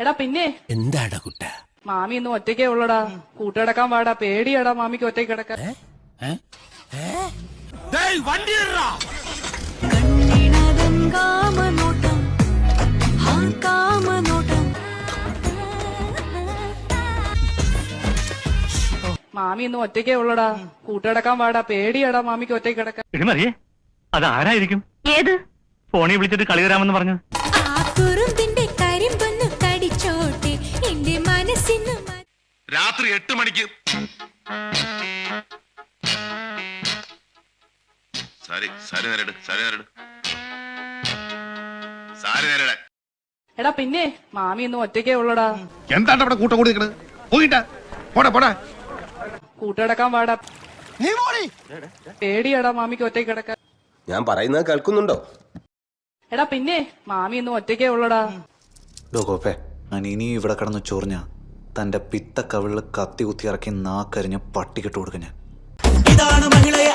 എടാ പിന്നെ? എന്താടാ കുട്ട? മാമി ഇന്ന് ഒറ്റയ്ക്കേ ഉള്ളടാ. കൂട്ടടക്കാൻ പാടാ. പേടിയാടാ മാമിക്ക് ഒറ്റയ്ക്ക് കിടക്കാൻ. മാമി ഇന്ന് ഒറ്റയ്ക്കേ ഉള്ളടാ. കൂട്ടടക്കാൻ പാടാ. പേടിയാടാ മാമിക്ക് ഒറ്റയ്ക്ക് കിടക്കാൻ. എടി മറിയേ അത് ആരായിരിക്കും ഏത്? ഫോണിൽ വിളിച്ചിട്ട് കളി വരാമെന്ന് പറഞ്ഞു രാത്രി എട്ട് മണിക്ക്. സാരി സാരി നേരിട് സാരി നേരിട് സാരി നേരിടാൻ എടാ പിന്നെ മാമി ഒന്നും ഒറ്റയ്ക്കേ ഉള്ളടാ. എന്താണ് അവിടെ കൂട്ടം കൂടി നിൽക്കണത് പോയിട്ടാ. പോടാ പോടാ. കൂട്ടുകിടക്കാൻ പാടാ. പേടിയാടാ മാമിക്ക് ഒറ്റയ്ക്ക് കിടക്കാൻ. ഞാൻ പറയുന്നത് കേൾക്കുന്നുണ്ടോ? എടാ പിന്നെ മാമി ഒന്നും ഒറ്റയ്ക്കേ ഉള്ളടാ. ഇനിയും ഞാൻ ഇവിടെ കിടന്ന് ചൊറിഞ്ഞ. തന്റെ പിത്ത കവിളിൽ കത്തി കുത്തി ഇറക്കി നാക്കരിഞ്ഞ് പട്ടിക്കിട്ട് കൊടുക്കും ഞാൻ. ഇതാണ് മഹിളയെ